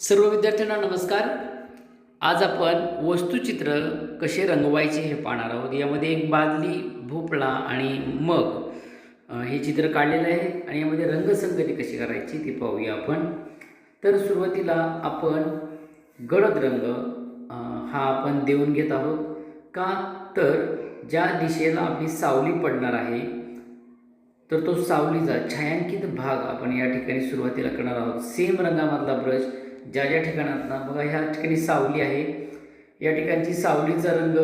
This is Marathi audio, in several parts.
सर्व विद्यार्थ्यांना नमस्कार. आज आपण वस्तुचित्र कसे रंगवायचे हे पाहणार आहोत. यामध्ये एक बादली भोपळा आणि मग हे चित्र काढलेलं आहे आणि यामध्ये रंगसंगती कशी करायची ती पाहूया आपण. तर सुरुवातीला आपण गडद रंग हा आपण देऊन घेत आहोत. का तर ज्या दिशेला आपली सावली पडणार आहे तर तो सावलीचा छायांकित भाग आपण या ठिकाणी सुरुवातीला करणार आहोत. सेम रंगामधला ब्रश ज्या ज्या ठिकाणात ना बघा ह्या ठिकाणी सावली आहे. या ठिकाणची सावलीचा रंग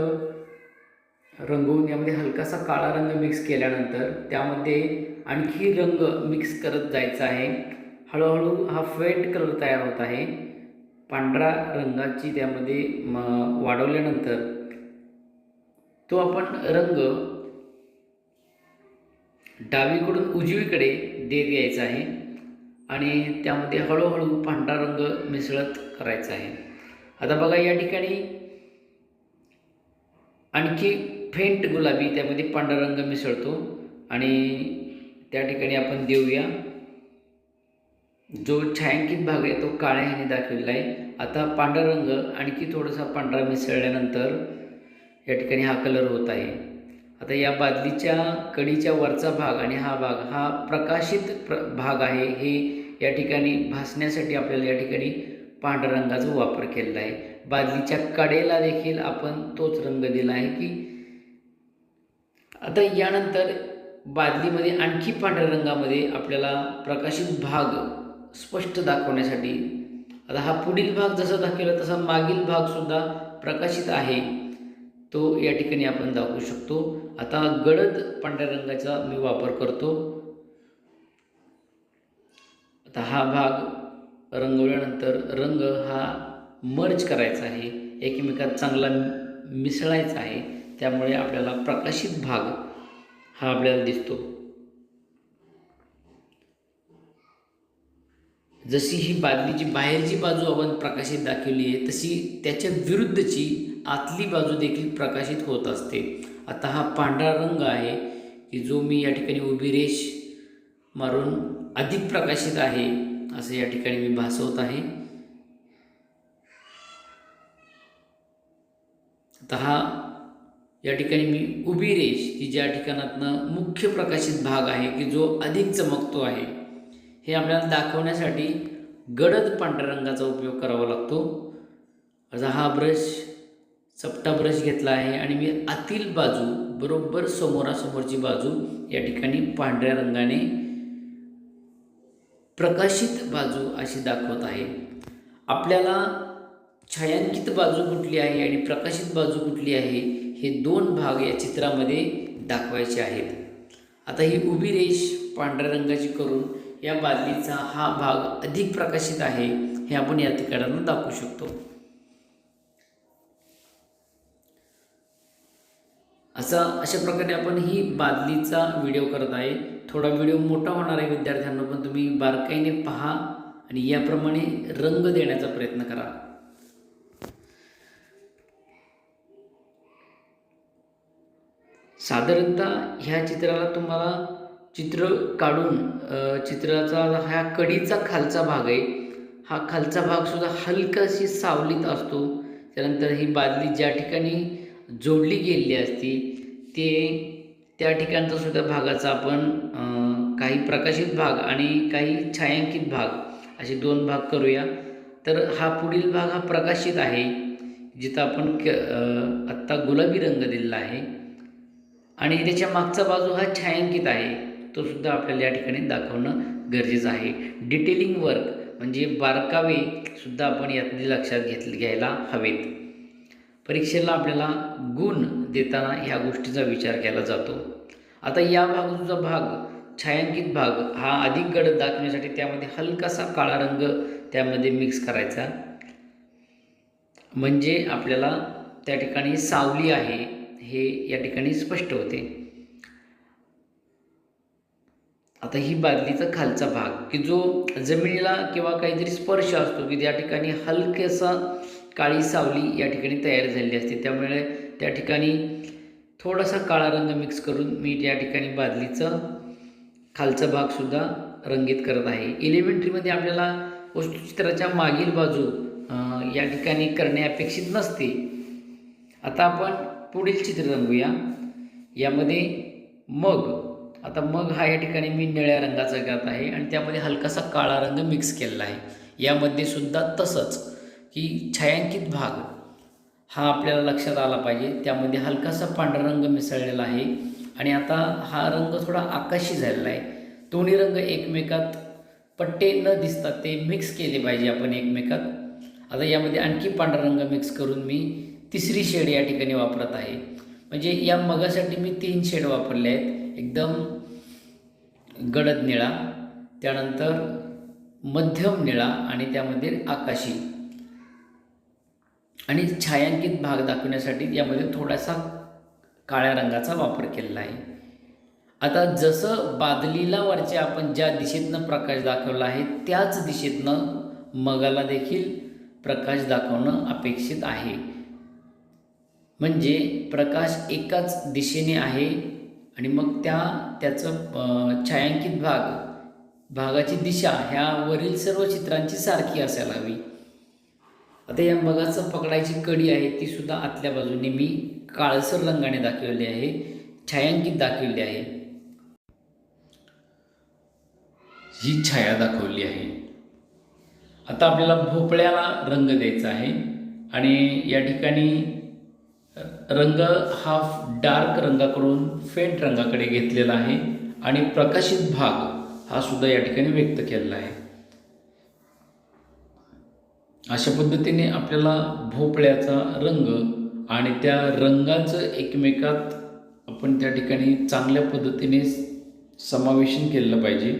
रंगवून यामध्ये हलकासा काळा रंग मिक्स केल्यानंतर त्यामध्ये आणखी रंग मिक्स करत जायचा आहे. हळूहळू हा फेट कलर तयार होत आहे. पांढरा रंगाची त्यामध्ये म वाढवल्यानंतर तो आपण रंग डावीकडून उजवीकडे देत यायचा आहे. आणि त्यामध्ये हळूहळू पांढरा रंग मिसळत करायचा आहे. आता बघा या ठिकाणी आणखी फेंट गुलाबी त्यामध्ये पांढरा रंग मिसळतो. आणि त्या ठिकाणी आपण देऊया. जो छायांकित भाग आहे तो काळ्या ह्याने दाखवलेला आहे. आता पांढरा रंग आणखी थोडासा पांढरा मिसळल्यानंतर या ठिकाणी हा कलर होत आहे. आता या बादलीच्या कडीच्या वरचा भाग आणि हा भाग हा प्रकाशित प्र भाग आहे. हे या ठिकाणी भासण्यासाठी आपल्याला या ठिकाणी पांढऱ्या रंगाचा वापर केलेला आहे. बादलीच्या कडेला देखील आपण तोच रंग दिला आहे की आता यानंतर बादलीमध्ये आणखी पांढऱ्या रंगामध्ये आपल्याला प्रकाशित भाग स्पष्ट दाखवण्यासाठी आता हा पुढील भाग जसा दाखवला तसा मागील भागसुद्धा प्रकाशित आहे. तो या ठिकाणी आपण दाखवू शकतो. आता गडद पांढऱ्या रंगाचा मी वापर करतो. आता हा भाग रंगवल्यानंतर रंग हा मर्ज करायचा आहे एकमेकात चांगला मिसळायचा आहे त्यामुळे आपल्याला प्रकाशित भाग हा आपल्याला दिसतो. जशी ही बादलीची बाहेरची बाजू आपण प्रकाशित दाखवली आहे तशी त्याच्या विरुद्धची आतली बाजू देखील प्रकाशित होत असते. आता हा पांढरा रंग आहे की जो मी या ठिकाणी उभी रेष मारून अधिक प्रकाशित आहे असं या ठिकाणी मी भासवत आहे. आता हा या ठिकाणी मी उभी रेष की ज्या ठिकाणातनं मुख्य प्रकाशित भाग आहे की जो अधिक चमकतो आहे हे आपल्याला दाखवण्यासाठी गडद पांढऱ्या रंगाचा उपयोग करावा लागतो. आता हा ब्रश चपटा ब्रश घेतला आहे आणि मी आतील बाजू बरोबर समोरासमोरची बाजू या ठिकाणी पांढऱ्या रंगाने प्रकाशित बाजू अशी दाखवत आहे. आपल्याला छायांकित बाजू कुठली आहे आणि प्रकाशित बाजू कुठली आहे हे दोन भाग या चित्रामध्ये दाखवायचे आहेत. आता ही उभी रेष पांढऱ्या रंगाची करून या बादलीचा हा भाग अधिक प्रकाशित आहे हे आपण या ठिकाणांना दाखवू शकतो. असा अशा प्रकारे आपण ही बादलीचा व्हिडिओ करत आहे. थोडा व्हिडिओ मोठा होणार आहे विद्यार्थ्यांना पण तुम्ही बारकाईने पहा आणि याप्रमाणे रंग देण्याचा प्रयत्न करा. साधारणतः ह्या चित्राला तुम्हाला चित्र काढून चित्राचा ह्या कडीचा खालचा भाग आहे. हा खालचा भागसुद्धा हलकाशी सावलीत असतो. त्यानंतर ही बादली ज्या ठिकाणी जोडली गेलेली असती ते त्या ठिकाणचा सुद्धा भागाचा आपण काही प्रकाशित भाग आणि काही छायांकित भाग असे दोन भाग करूया. तर हा पुढील भाग हा प्रकाशित आहे जिथं आपण क आत्ता गुलाबी रंग दिलेला आहे. आणि त्याच्या मागचा बाजू हा छायांकित आहे. तो सुद्धा आपल्याला या ठिकाणी दाखवणं गरजेचं आहे. डिटेलिंग वर्क म्हणजे बारकावे सुद्धा आपण यातली लक्षात घेतले घ्यायला हवेत. परीक्षेला आपल्याला गुण देताना ह्या गोष्टीचा विचार केला जातो. आता या बाजूचा भाग छायांकित भाग हा अधिक गडद दाखवण्यासाठी त्यामध्ये हलकासा काळा रंग त्यामध्ये मिक्स करायचा. म्हणजे आपल्याला त्या ठिकाणी सावली आहे हे या ठिकाणी स्पष्ट होते. आता ही बादलीचा खालचा भाग की जो जमिनीला किंवा काहीतरी स्पर्श असतो की त्या ठिकाणी हलकेसा काळी सावली या ठिकाणी तयार झालेली असते. त्यामुळे त्या ठिकाणी थोडासा काळा रंग मिक्स करून मी या ठिकाणी बादलीचा खालचा भागसुद्धा रंगीत करत आहे. इलिमेंट्रीमध्ये आपल्याला वस्तुचित्राच्या मागील बाजू या ठिकाणी करणे अपेक्षित नसते. आता आपण पुढील चित्र रंगूया. यामध्ये मग आता मग हा या ठिकाणी मी निळ्या रंगाचा करत आहे आणि त्यामध्ये हलकासा काळा रंग मिक्स केलेला आहे. यामध्ये सुद्धा तसंच. की छायांकित भाग हा आपल्याला लक्षात आला पाहिजे. त्यामध्ये हलकासा पांढरा रंग मिसळलेला आहे. आणि आता हा रंग थोडा आकाशी झालेला आहे. दोन्ही रंग एकमेकात पट्टे न दिसतात ते मिक्स केले पाहिजे आपण एकमेकात. आता यामध्ये आणखी पांढरा रंग मिक्स करून मी तिसरी शेड या ठिकाणी वापरत आहे. म्हणजे या मगासाठी मी तीन शेड वापरले आहेत. एकदम गडद निळा त्यानंतर मध्यम निळा आणि त्यामध्ये आकाशी. आणि छायांकित भाग दाखवण्यासाठी यामध्ये थोडासा काळ्या रंगाचा वापर केलेला आहे. आता जसं बादलीला वरचे आपण ज्या दिशेतनं प्रकाश दाखवला आहे त्याच दिशेतनं मगाला देखील प्रकाश दाखवणं अपेक्षित आहे. म्हणजे प्रकाश एकाच दिशेने आहे आणि मग त्या त्याचं छायांकित भाग भागाची दिशा ह्या वरील सर्व चित्रांची सारखी असायला हवी. आता या मगाचं पकडायची कडी आहे ती सुद्धा आतल्या बाजूने मी काळसर रंगाने दाखवली आहे छायांकित दाखवली आहे. ही छाया दाखवली आहे. आता आपल्याला भोपळ्याला रंग द्यायचा आहे आणि या ठिकाणी रंग हा डार्क रंगाकडून फेंट रंगाकडे घेतलेला आहे आणि प्रकाशित भाग हा सुद्धा या ठिकाणी व्यक्त केलेला आहे. अशा पद्धतीने आपल्याला भोपळ्याचा रंग आणि त्या रंगाचं एकमेकात आपण त्या ठिकाणी चांगल्या पद्धतीने समावेशन केलं पाहिजे.